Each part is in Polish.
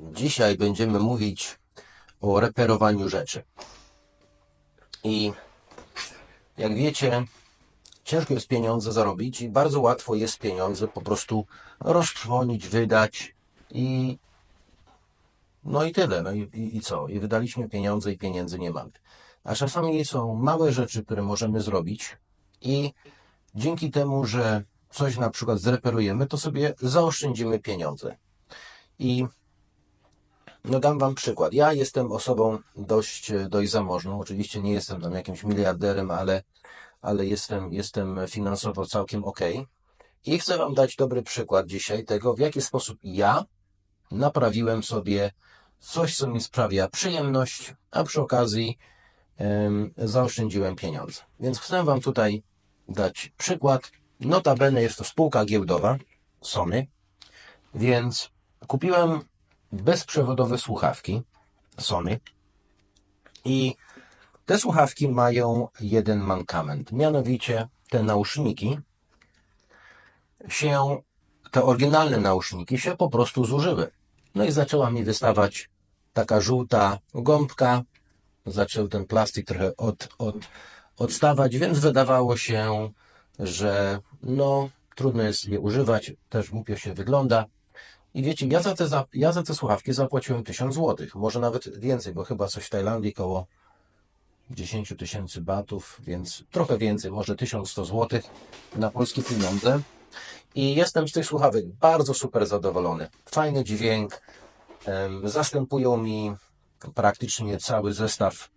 Dzisiaj będziemy mówić o reperowaniu rzeczy. I jak wiecie, ciężko jest pieniądze zarobić i bardzo łatwo jest pieniądze po prostu roztrwonić, wydać i no i tyle. No i, i, i co? I wydaliśmy pieniądze i pieniędzy nie mamy. A czasami są małe rzeczy, które możemy zrobić i dzięki temu, że coś na przykład zreperujemy, to sobie zaoszczędzimy pieniądze. I no dam wam przykład. Ja jestem osobą dość, dość zamożną. Oczywiście nie jestem tam jakimś miliarderem, ale, ale jestem, jestem finansowo całkiem ok. I chcę wam dać dobry przykład dzisiaj tego, w jaki sposób ja naprawiłem sobie coś, co mi sprawia przyjemność, a przy okazji em, zaoszczędziłem pieniądze. Więc chcę wam tutaj dać przykład. Notabene jest to spółka giełdowa, Sony, więc kupiłem bezprzewodowe słuchawki Sony i te słuchawki mają jeden mankament, mianowicie te nauszniki się, te oryginalne nauszniki się po prostu zużyły. No i zaczęła mi wystawać taka żółta gąbka, zaczął ten plastik trochę od, od, odstawać, więc wydawało się, że no trudno jest je używać, też głupio się wygląda. I wiecie, ja za te, za, ja za te słuchawki zapłaciłem 1000 złotych, może nawet więcej, bo chyba coś w Tajlandii koło 10 tysięcy batów, więc trochę więcej, może 1100 złotych na polskie pieniądze. I jestem z tych słuchawek bardzo super zadowolony. Fajny dźwięk, zastępują mi praktycznie cały zestaw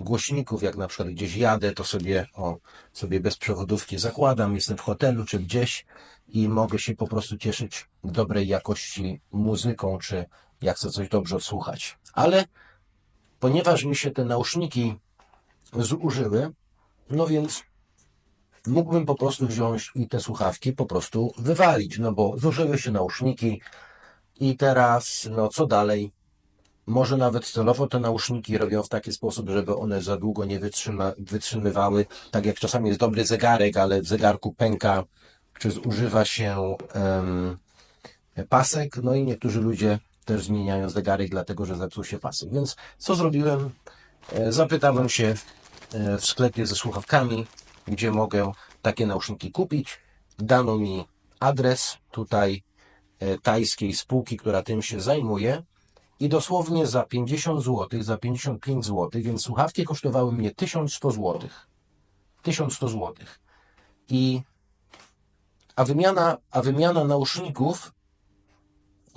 głośników, jak na przykład gdzieś jadę, to sobie, o, sobie bez przewodówki zakładam, jestem w hotelu czy gdzieś i mogę się po prostu cieszyć dobrej jakości muzyką, czy jak chcę coś dobrze odsłuchać. Ale ponieważ mi się te nauszniki zużyły, no więc mógłbym po prostu wziąć i te słuchawki po prostu wywalić, no bo zużyły się nauszniki i teraz, no co dalej? Może nawet celowo te nauszniki robią w taki sposób, żeby one za długo nie wytrzyma, wytrzymywały. Tak jak czasami jest dobry zegarek, ale w zegarku pęka, czy zużywa się em, pasek. No i niektórzy ludzie też zmieniają zegarek, dlatego że zepsuł się pasek. Więc co zrobiłem? E, Zapytałem się e, w sklepie ze słuchawkami, gdzie mogę takie nauszniki kupić. Dano mi adres tutaj e, tajskiej spółki, która tym się zajmuje. I dosłownie za 50 zł, za 55 zł, więc słuchawki kosztowały mnie 1100 zł. 1100 zł. I a wymiana, a wymiana nauszników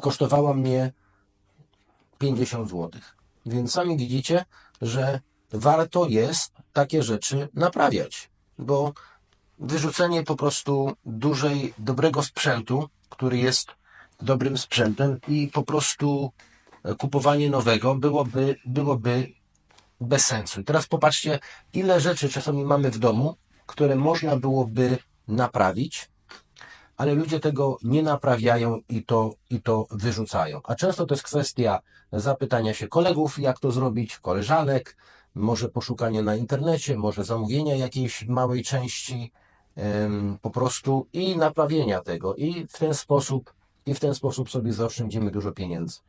kosztowała mnie 50 zł. Więc sami widzicie, że warto jest takie rzeczy naprawiać, bo wyrzucenie po prostu dużej, dobrego sprzętu, który jest dobrym sprzętem i po prostu kupowanie nowego byłoby, byłoby bez sensu. I teraz popatrzcie, ile rzeczy czasami mamy w domu, które można byłoby naprawić, ale ludzie tego nie naprawiają i to, i to wyrzucają. A często to jest kwestia zapytania się kolegów, jak to zrobić, koleżanek, może poszukania na internecie, może zamówienia jakiejś małej części, po prostu i naprawienia tego. I w ten sposób, i w ten sposób sobie zaoszczędzimy dużo pieniędzy.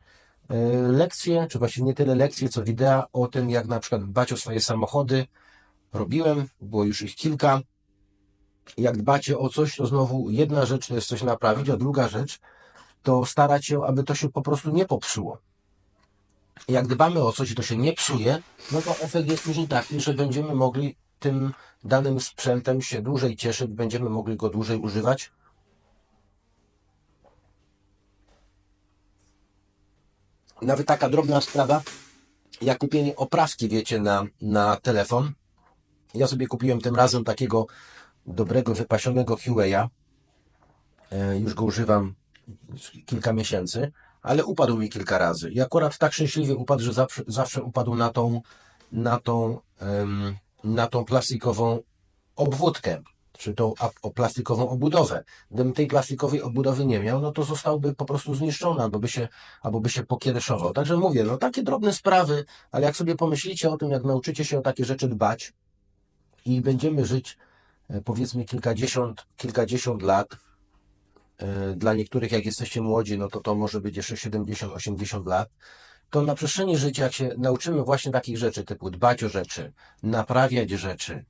E, Lekcje, czy właściwie nie tyle lekcje, co wideo o tym, jak na przykład dbać o swoje samochody. Robiłem, było już ich kilka. Jak dbacie o coś, to znowu jedna rzecz to jest coś naprawić, a druga rzecz to starać się, aby to się po prostu nie popsuło. Jak dbamy o coś i to się nie psuje, no to efekt jest później taki, że będziemy mogli tym danym sprzętem się dłużej cieszyć, będziemy mogli go dłużej używać. Nawet taka drobna sprawa, jak kupienie oprawki, wiecie, na, na telefon. Ja sobie kupiłem tym razem takiego dobrego, wypasionego Huawei'a. E, Już go używam kilka miesięcy, ale upadł mi kilka razy. I akurat tak szczęśliwie upadł, że zawsze, zawsze upadł na tą, na tą, na tą plastikową obwódkę, czy tą o plastikową obudowę. Gdybym tej plastikowej obudowy nie miał, no to zostałby po prostu zniszczony, albo by się, albo by się pokiereszował. Także mówię, no takie drobne sprawy, ale jak sobie pomyślicie o tym, jak nauczycie się o takie rzeczy dbać i będziemy żyć e, powiedzmy kilkadziesiąt, kilkadziesiąt lat, e, dla niektórych, jak jesteście młodzi, no to to może być jeszcze 70-80 lat, to na przestrzeni życia, jak się nauczymy właśnie takich rzeczy, typu dbać o rzeczy, naprawiać rzeczy,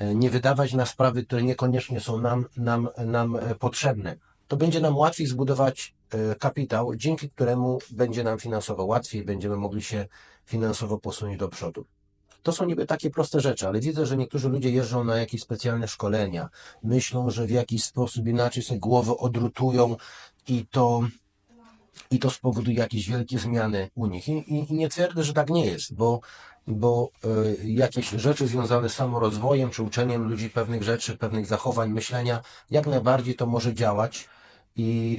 nie wydawać na sprawy, które niekoniecznie są nam, nam, nam e, potrzebne, to będzie nam łatwiej zbudować e, kapitał, dzięki któremu będzie nam finansowo łatwiej, będziemy mogli się finansowo posunąć do przodu. To są niby takie proste rzeczy, ale widzę, że niektórzy ludzie jeżdżą na jakieś specjalne szkolenia, myślą, że w jakiś sposób inaczej sobie głowę odrutują i to, i to spowoduje jakieś wielkie zmiany u nich. I, i, i nie twierdzę, że tak nie jest, bo, bo y, jakieś rzeczy związane z samorozwojem czy uczeniem ludzi pewnych rzeczy, pewnych zachowań, myślenia, jak najbardziej to może działać. I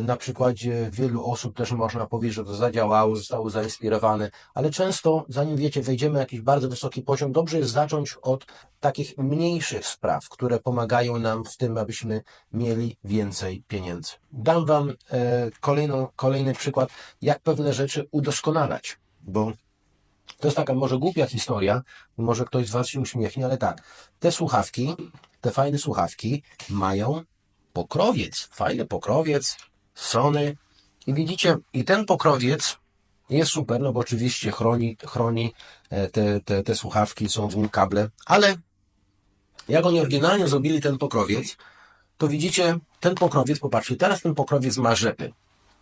y, na przykładzie wielu osób też można powiedzieć, że to zadziałało, zostało zainspirowane, ale często, zanim wiecie, wejdziemy na jakiś bardzo wysoki poziom, dobrze jest zacząć od takich mniejszych spraw, które pomagają nam w tym, abyśmy mieli więcej pieniędzy. Dam Wam e, kolejną, kolejny przykład, jak pewne rzeczy udoskonalać, bo to jest taka może głupia historia, może ktoś z Was się uśmiechnie, ale tak, te słuchawki, te fajne słuchawki mają pokrowiec, fajny pokrowiec, Sony i widzicie, i ten pokrowiec jest super, no bo oczywiście chroni, chroni e, te, te, te słuchawki, są w nim kable, ale jak oni oryginalnie zrobili ten pokrowiec, to widzicie, ten pokrowiec, popatrzcie, teraz ten pokrowiec ma rzepy.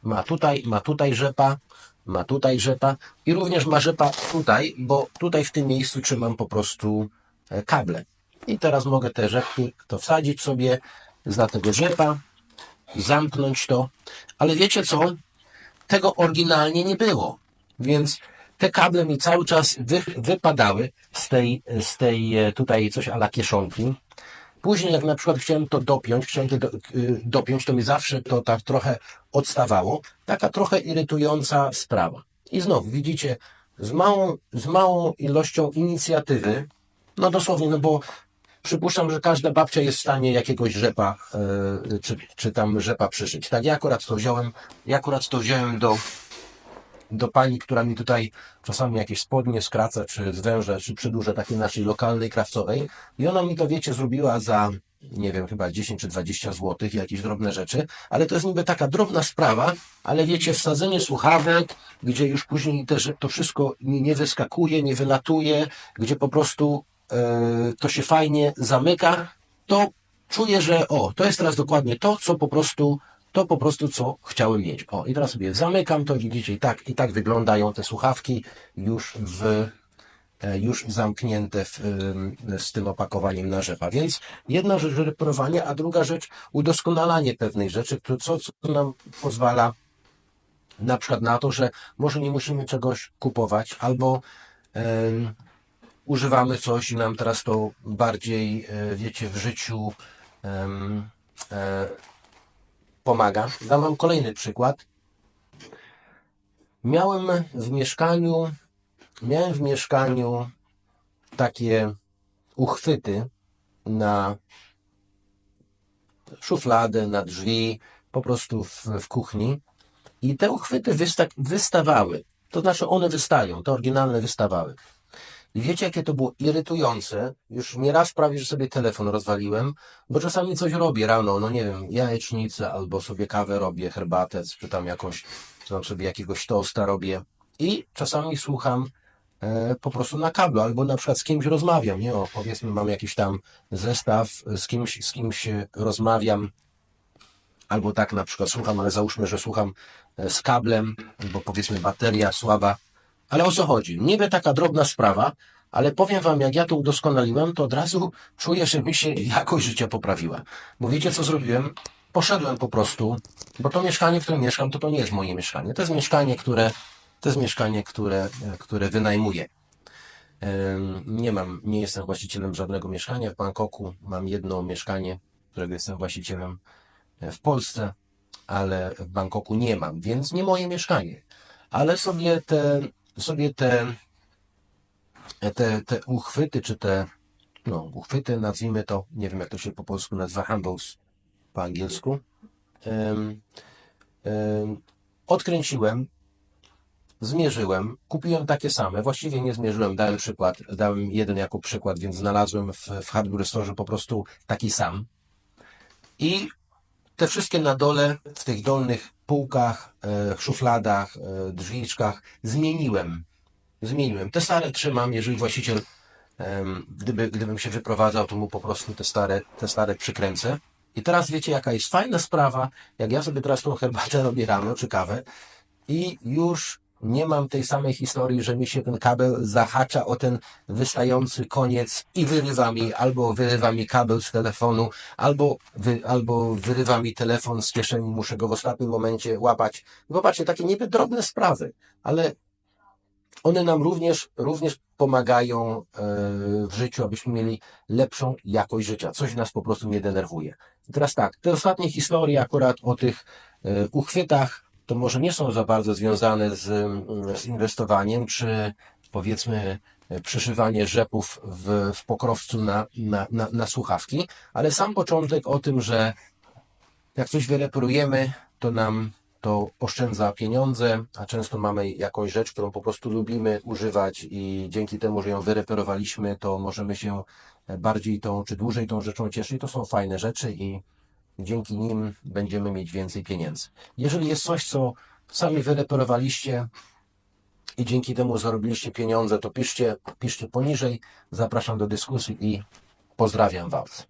Ma tutaj, ma tutaj rzepa, ma tutaj rzepa i również ma rzepa tutaj, bo tutaj w tym miejscu trzymam po prostu e, kable. I teraz mogę te rzepki to wsadzić sobie, za tego rzepa, zamknąć to, ale wiecie co? Tego oryginalnie nie było, więc te kable mi cały czas wy, wypadały z tej, z tej e, tutaj coś ala kieszonki. Później jak na przykład chciałem to dopiąć, chciałem to y, dopiąć, to mi zawsze to tak trochę odstawało. Taka trochę irytująca sprawa. I znowu widzicie, z małą, z małą ilością inicjatywy, no dosłownie, no bo przypuszczam, że każda babcia jest w stanie jakiegoś rzepa, e, czy, czy tam rzepa przyszyć. Tak, ja akurat to wziąłem, ja akurat to wziąłem do, do pani, która mi tutaj czasami jakieś spodnie skraca, czy zwęże, czy przedłuża takiej naszej lokalnej krawcowej. I ona mi to, wiecie, zrobiła za, nie wiem, chyba 10 czy 20 złotych, jakieś drobne rzeczy, ale to jest niby taka drobna sprawa, ale wiecie, wsadzenie słuchawek, gdzie już później też to wszystko nie, nie wyskakuje, nie wylatuje, gdzie po prostu to się fajnie zamyka, to czuję, że o, to jest teraz dokładnie to, co po prostu, to po prostu, co chciałem mieć. O, i teraz sobie zamykam to, widzicie, i tak, i tak wyglądają te słuchawki już w, e, już zamknięte w, ym, z tym opakowaniem na rzepa. Więc jedna rzecz reperowanie, a druga rzecz udoskonalanie pewnej rzeczy, co, co nam pozwala na przykład na to, że może nie musimy czegoś kupować, albo używamy coś i nam teraz to bardziej, e, wiecie, w życiu em, e, pomaga. Dam wam kolejny przykład. Miałem w mieszkaniu, miałem w mieszkaniu takie uchwyty na szufladę, na drzwi, po prostu w, w kuchni. I te uchwyty wysta wystawały. To znaczy one wystają, te oryginalne wystawały. Wiecie, jakie to było irytujące? Już nie raz prawie, że sobie telefon rozwaliłem, bo czasami coś robię rano, no nie wiem, jajecznicę, albo sobie kawę robię, herbatę, czy tam jakąś, czy tam sobie jakiegoś tosta robię. I czasami słucham e, po prostu na kablu, albo na przykład z kimś rozmawiam, nie? O, powiedzmy, mam jakiś tam zestaw, z kimś, z kimś rozmawiam, albo tak na przykład słucham, ale załóżmy, że słucham e, z kablem, bo powiedzmy bateria słaba. Ale o co chodzi? Niby taka drobna sprawa, ale powiem wam, jak ja to udoskonaliłem, to od razu czuję, że mi się jakość życia poprawiła. Bo wiecie, co zrobiłem? Poszedłem po prostu, bo to mieszkanie, w którym mieszkam, to to nie jest moje mieszkanie. To jest mieszkanie, które, to jest mieszkanie, które, które wynajmuję. Nie mam, nie jestem właścicielem żadnego mieszkania w Bangkoku. Mam jedno mieszkanie, którego jestem właścicielem e, w Polsce, ale w Bangkoku nie mam, więc nie moje mieszkanie. Ale sobie te, sobie te, te, te uchwyty, czy te, no, uchwyty, nazwijmy to, nie wiem jak to się po polsku nazywa, handles po angielsku, em, em, odkręciłem, zmierzyłem, kupiłem takie same, właściwie nie zmierzyłem, dałem przykład, dałem jeden jako przykład, więc znalazłem w, w hardware store po prostu taki sam. I te wszystkie na dole, w tych dolnych półkach, e, szufladach, e, drzwiczkach zmieniłem. Zmieniłem. Te stare trzymam, jeżeli właściciel, gdyby, gdybym się wyprowadzał, to mu po prostu te stare, te stare przykręcę. I teraz wiecie, jaka jest fajna sprawa, jak ja sobie teraz tą herbatę robię rano, czy kawę, i już nie mam tej samej historii, że mi się ten kabel zahacza o ten wystający koniec i wyrywa mi, albo wyrywa mi kabel z telefonu, albo, wy, albo wyrywa mi telefon z kieszeni, muszę go w ostatnim momencie łapać. Popatrzcie, takie niby drobne sprawy, ale one nam również, również pomagają e, w życiu, abyśmy mieli lepszą jakość życia. Coś nas po prostu nie denerwuje. Teraz tak, te ostatnie historie akurat o tych e, uchwytach, to może nie są za bardzo związane z, z inwestowaniem, czy powiedzmy e, przyszywanie rzepów w, w pokrowcu na, na, na, na słuchawki, ale sam początek o tym, że jak coś wyreperujemy, to nam to oszczędza pieniądze, a często mamy jakąś rzecz, którą po prostu lubimy używać i dzięki temu, że ją wyreperowaliśmy, to możemy się bardziej tą, czy dłużej tą rzeczą cieszyć. To są fajne rzeczy i dzięki nim będziemy mieć więcej pieniędzy. Jeżeli jest coś, co sami wyreperowaliście i dzięki temu zarobiliście pieniądze, to piszcie, piszcie poniżej. Zapraszam do dyskusji i pozdrawiam Was.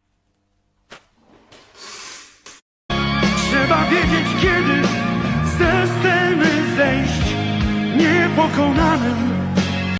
Trzeba wiedzieć kiedy ze sceny zejść Niepokonanym